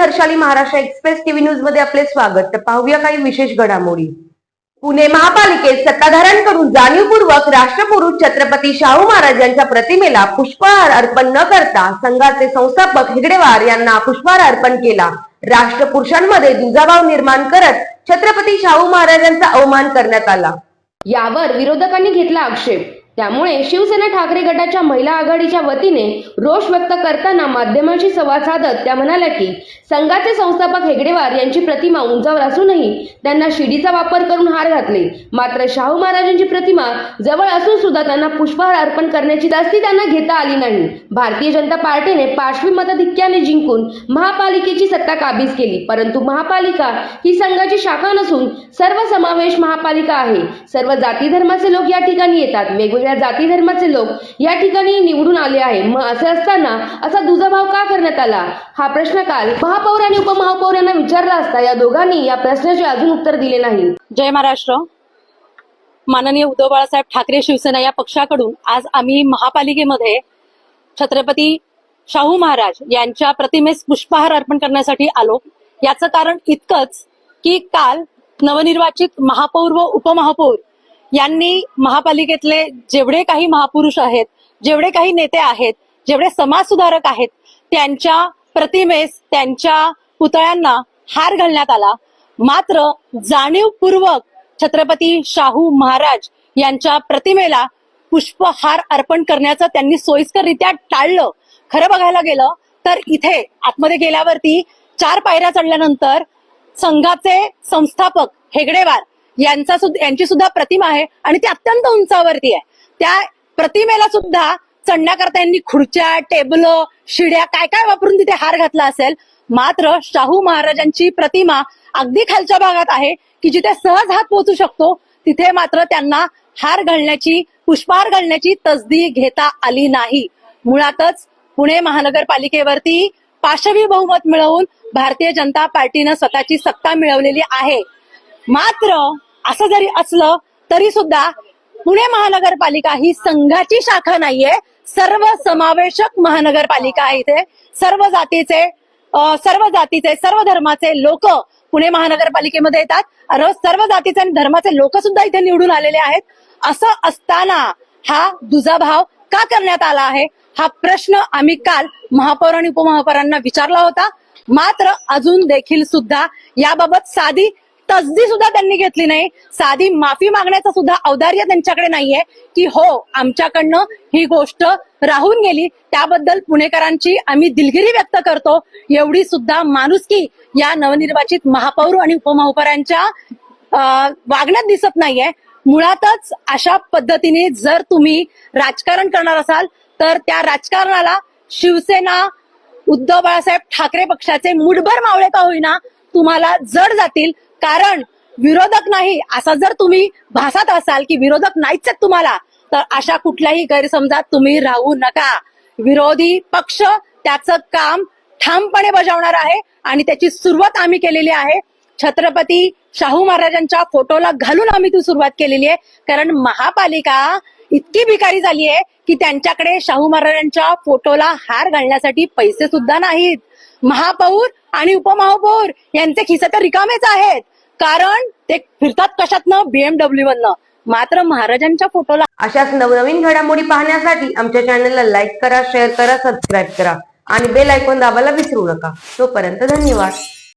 Harshali Maharashtra express TV न्यूजमध्ये आपले स्वागत. तर पाहूया काही विशेष घडामोडी. पुणे महापालिकेत सत्ताधाऱ्यांकडून जाणीवपूर्वक राष्ट्रपुरुष छत्रपती शाहू महाराजांच्या प्रतिमेला पुष्पहार अर्पण न करता संघाचे संस्थापक हिगडेवार यांना पुष्पहार अर्पण केला. राष्ट्रपुरुषांमध्ये दुजाभाव निर्माण करत छत्रपती शाहू महाराजांचा अवमान करण्यात आला. यावर विरोधकांनी घेतला आक्षेप. त्यामुळे शिवसेना ठाकरे गटाच्या महिला आघाडीच्या वतीने रोष व्यक्त करताना माध्यमांशी संवाद साधत त्या म्हणाल्या की संघाचे संस्थापक हेगडेवार यांची प्रतिमा उंचावर असूनही त्यांना शिडीचा वापर करून हार घातले. मात्र शाहू महाराजांची प्रतिमा जवळ असून सुद्धा त्यांना पुष्पहार अर्पण करण्याची जास्ती त्यांना घेता आली नाही. भारतीय जनता पार्टीने पाचवी मताधिक्याने जिंकून महापालिकेची सत्ता काबीज केली. परंतु महापालिका ही संघाची शाखा नसून सर्व समावेश महापालिका आहे. सर्व जाती धर्माचे लोक या ठिकाणी येतात. वेगवेगळ्या जाती धर्माचे लोक या ठिकाणी निवडून आले आहे मग असे असताना असा दुजाभाव का करण्यात आला? हा प्रश्न काल महापौर आणि उपमहापौर यांना विचारला असता या दोघांनी या प्रश्नाचे अजून उत्तर दिले नाही. जय महाराष्ट्र. माननीय उद्धव बाळासाहेब ठाकरे शिवसेना या पक्षाकडून आज आम्ही महापालिकेमध्ये छत्रपती शाहू महाराज यांच्या प्रतिमेस पुष्पहार अर्पण करण्यासाठी आलो. याचं कारण इतकंच की काल नवनिर्वाचित महापौर व उपमहापौर यांनी महापालिकेतले जेवढे काही महापुरुष आहेत जेवढे काही नेते आहेत जेवढे समाजसुधारक आहेत त्यांच्या प्रतिमेस त्यांच्या पुतळ्यांना हार घालण्यात आला. मात्र जाणीवपूर्वक छत्रपती शाहू महाराज यांच्या प्रतिमेला पुष्पहार अर्पण करण्याचं त्यांनी सोयीस्कररित्या टाळलं. खरं बघायला गेलं तर इथे आतमध्ये गेल्यावरती चार पायऱ्या चढल्यानंतर संघाचे संस्थापक हेगडेवार यांचा सुद्धा यांची सुद्धा प्रतिमा आहे आणि ती अत्यंत उंचावरती आहे. त्या प्रतिमेला सुद्धा चढण्याकरता यांनी खुर्च्या टेबल शिड्या काय काय वापरून तिथे हार घातला असेल मात्र शाहू महाराजांची प्रतिमा अगदी खालच्या भागात आहे की जिथे सहज हात पोहोचू शकतो तिथे मात्र त्यांना हार घालण्याची पुष्पहार घालण्याची तसदी घेता आली नाही. मुळातच पुणे महानगरपालिकेवरती पाशवी बहुमत मिळवून भारतीय जनता पार्टीनं स्वतःची सत्ता मिळवलेली आहे. मात्र असं जरी असलं तरी सुद्धा पुणे महानगरपालिका ही संघाची शाखा नाहीये. सर्व समावेशक महानगरपालिका आहे इथे. सर्व जातीचे सर्व जातीचे सर्व धर्माचे लोक पुणे महानगरपालिकेमध्ये येतात. सर्व जातीचे आणि धर्माचे लोक सुद्धा इथे निवडून आलेले आहेत. असं असताना हा दुजाभाव का करण्यात आला आहे? हा प्रश्न आम्ही काल महापौर आणि उपमहापौरांना विचारला होता. मात्र अजून देखील सुद्धा याबाबत साधी तसदी सुद्धा त्यांनी घेतली नाही. साधी माफी मागण्याचं सुद्धा औदार्य त्यांच्याकडे नाहीये की हो आमच्याकडनं ही गोष्ट राहून गेली. त्याबद्दल पुणेकरांची आम्ही दिलगिरी व्यक्त करतो. एवढी सुद्धा माणुसकी या नवनिर्वाचित महापौर आणि उपमहापौरांच्या वागण्यात दिसत नाहीये. मुळातच अशा पद्धतीने जर तुम्ही राजकारण करणार असाल तर त्या राजकारणाला शिवसेना उद्धव बाळासाहेब ठाकरे पक्षाचे मुठभर मावळे का होईना तुम्हाला जड जातील. कारण विरोधक नाही असा जर तुम्ही भासत असाल की विरोधक नाहीच आहेत तुम्हाला तर अशा कुठल्याही गैरसमजात तुम्ही राहू नका. विरोधी पक्ष त्याचं काम ठामपणे बजावणार आहे आणि त्याची सुरुवात आम्ही केलेली आहे. छत्रपती शाहू महाराजांच्या फोटोला घालून आम्ही ती सुरुवात केलेली आहे. कारण महापालिका इतकी भिकारी झाली आहे की त्यांच्याकडे शाहू महाराजांच्या फोटोला हार घालण्यासाठी पैसे सुद्धा नाहीत. महापौर आणि उपमहापौर यांचे खिसे तर रिकामेच आहेत. कारण ते फिरतात कशातनं? बीएमडब्ल्यू मधनं मात्र महाराजांच्या फोटोला अशाच नवनवीन घडामोडी पाहण्यासाठी आमच्या चॅनलला लाईक करा शेअर करा सबस्क्राईब करा. आणि बेल आयकॉन दाबायला विसरू नका. तोपर्यंत धन्यवाद.